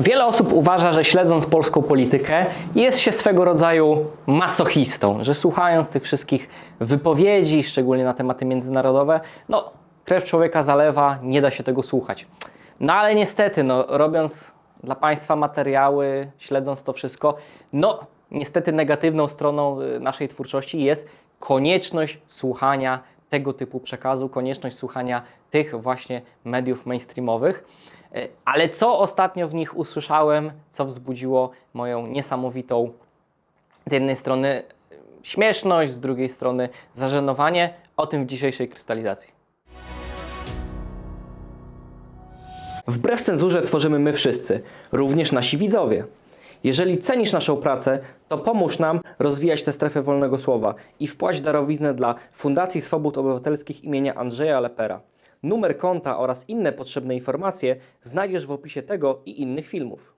Wiele osób uważa, że śledząc polską politykę jest się swego rodzaju masochistą, że słuchając tych wszystkich wypowiedzi, szczególnie na tematy międzynarodowe, no krew człowieka zalewa, nie da się tego słuchać. No ale niestety, no, robiąc dla Państwa materiały, śledząc to wszystko, no niestety negatywną stroną y, naszej twórczości jest konieczność słuchania tego typu przekazu, konieczność słuchania tych właśnie mediów mainstreamowych. E, Ale co ostatnio w nich usłyszałem, co wzbudziło moją niesamowitą, z jednej strony e, śmieszność, z drugiej strony zażenowanie, o tym w dzisiejszej krystalizacji. Wbrew cenzurze tworzymy my wszyscy, również nasi widzowie. Jeżeli cenisz naszą pracę, to pomóż nam rozwijać tę strefę wolnego słowa i wpłać darowiznę dla Fundacji Swobód Obywatelskich imienia Andrzeja Lepera. Numer konta oraz inne potrzebne informacje znajdziesz w opisie tego i innych filmów.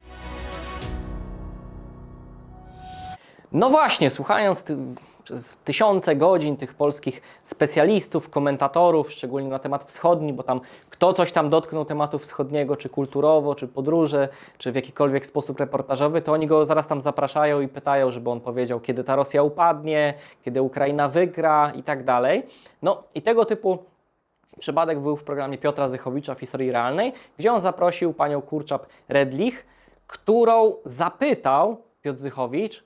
No właśnie, słuchając ty, przez tysiące godzin tych polskich specjalistów, komentatorów, szczególnie na temat wschodni, bo tam kto coś tam dotknął tematu wschodniego, czy kulturowo, czy podróże, czy w jakikolwiek sposób reportażowy, to oni go zaraz tam zapraszają i pytają, żeby on powiedział, kiedy ta Rosja upadnie, kiedy Ukraina wygra i tak dalej. No i tego typu Przypadek był w programie Piotra Zychowicza w historii realnej, gdzie on zaprosił panią Kurczap-Redlich, którą zapytał Piotr Zychowicz,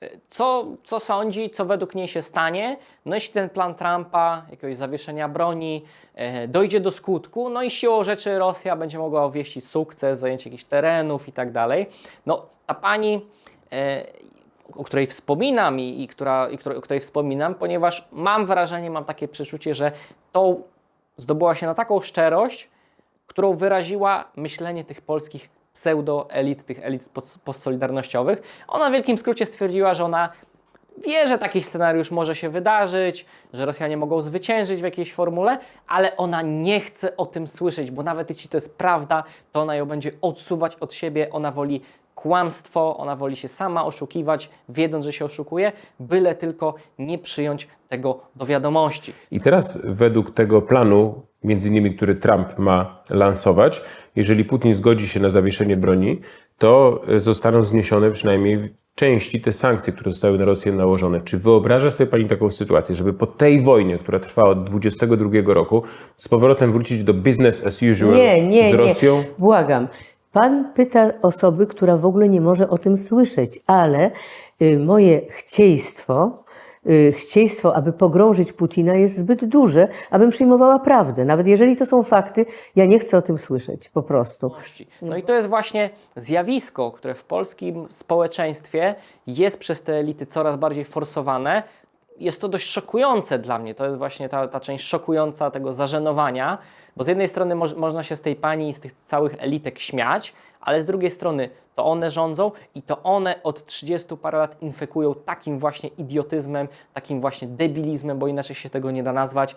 e, co, co sądzi, co według niej się stanie, no jeśli ten plan Trumpa, jakiegoś zawieszenia broni, e, dojdzie do skutku, no i siłą rzeczy Rosja będzie mogła owieścić sukces, zajęcie jakichś terenów i tak dalej. No ta pani e, o której wspominam i, i, która, i której, o której wspominam, ponieważ mam wrażenie, mam takie przeczucie, że to zdobyła się na taką szczerość, którą wyraziła myślenie tych polskich pseudo-elit, tych elit post- postsolidarnościowych. Ona w wielkim skrócie stwierdziła, że ona wie, że taki scenariusz może się wydarzyć, że Rosjanie mogą zwyciężyć w jakiejś formule, ale ona nie chce o tym słyszeć, bo nawet jeśli to jest prawda, to ona ją będzie odsuwać od siebie, ona woli kłamstwo, ona woli się sama oszukiwać, wiedząc, że się oszukuje, byle tylko nie przyjąć tego do wiadomości. I teraz według tego planu, między innymi, który Trump ma lansować, jeżeli Putin zgodzi się na zawieszenie broni, to e, zostaną zniesione przynajmniej w części te sankcje, które zostały na Rosję nałożone. Czy wyobraża sobie Pani taką sytuację, żeby po tej wojnie, która trwa od 22 roku, z powrotem wrócić do business as usual Nie, nie, z Rosją? nie. Błagam. Pan pyta osoby, która w ogóle nie może o tym słyszeć, ale y, moje chcieństwo, y, chcieństwo, aby pogrążyć Putina jest zbyt duże, abym przyjmowała prawdę. Nawet jeżeli to są fakty, ja nie chcę o tym słyszeć, po prostu. No i to jest właśnie zjawisko, które w polskim społeczeństwie jest przez te elity coraz bardziej forsowane. Jest to dość szokujące dla mnie. To jest właśnie ta, ta część szokująca tego zażenowania, bo z jednej strony moż, można się z tej pani i z tych całych elitek śmiać, ale z drugiej strony to one rządzą i to one od 30 parę lat infekują takim właśnie idiotyzmem, takim właśnie debilizmem, bo inaczej się tego nie da nazwać,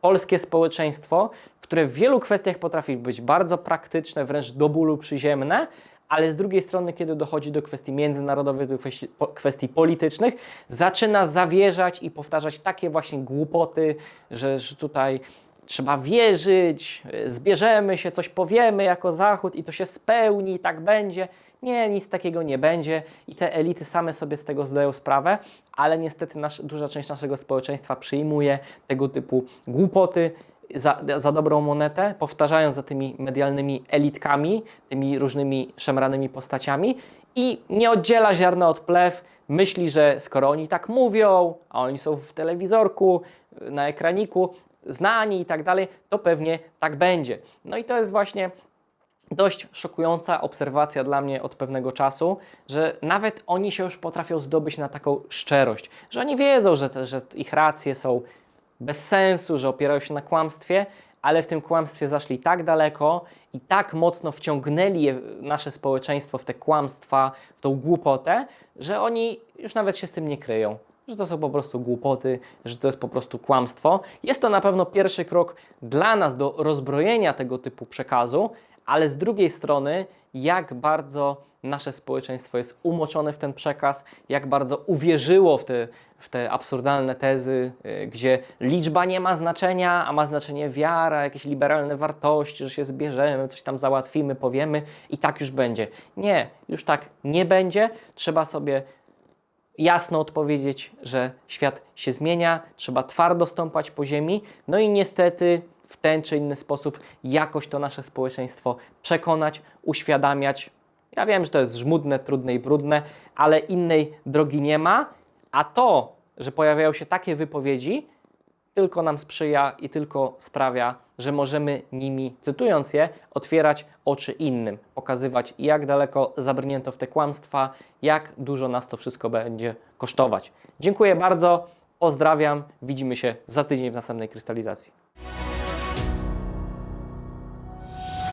polskie społeczeństwo, które w wielu kwestiach potrafi być bardzo praktyczne, wręcz do bólu przyziemne, ale z drugiej strony, kiedy dochodzi do kwestii międzynarodowych, do kwestii, kwestii politycznych, zaczyna zawierzać i powtarzać takie właśnie głupoty, że, że tutaj trzeba wierzyć, zbierzemy się, coś powiemy jako Zachód i to się spełni, i tak będzie. Nie, nic takiego nie będzie i te elity same sobie z tego zdają sprawę, ale niestety nasz, duża część naszego społeczeństwa przyjmuje tego typu głupoty za, za dobrą monetę, powtarzając za tymi medialnymi elitkami, tymi różnymi szemranymi postaciami i nie oddziela ziarna od plew, myśli, że skoro oni tak mówią, a oni są w telewizorku, na ekraniku, znani i tak dalej, to pewnie tak będzie. No i to jest właśnie dość szokująca obserwacja dla mnie od pewnego czasu, że nawet oni się już potrafią zdobyć na taką szczerość, że oni wiedzą, że, że ich racje są bez sensu, że opierają się na kłamstwie, ale w tym kłamstwie zaszli tak daleko i tak mocno wciągnęli je, nasze społeczeństwo w te kłamstwa, w tą głupotę, że oni już nawet się z tym nie kryją. Że to są po prostu głupoty, że to jest po prostu kłamstwo. Jest to na pewno pierwszy krok dla nas do rozbrojenia tego typu przekazu, ale z drugiej strony, jak bardzo nasze społeczeństwo jest umoczone w ten przekaz, jak bardzo uwierzyło w te, w te absurdalne tezy, y, gdzie liczba nie ma znaczenia, a ma znaczenie wiara, jakieś liberalne wartości, że się zbierzemy, coś tam załatwimy, powiemy i tak już będzie. Nie, już tak nie będzie. Trzeba sobie jasno odpowiedzieć, że świat się zmienia, trzeba twardo stąpać po ziemi, no i niestety w ten czy inny sposób jakoś to nasze społeczeństwo przekonać, uświadamiać. Ja wiem, że to jest żmudne, trudne i brudne, ale innej drogi nie ma, a to, że pojawiają się takie wypowiedzi, tylko nam sprzyja i tylko sprawia, że możemy nimi, cytując je, otwierać oczy innym, pokazywać jak daleko zabrnięto w te kłamstwa, jak dużo nas to wszystko będzie kosztować. Dziękuję bardzo, pozdrawiam, widzimy się za tydzień w następnej krystalizacji.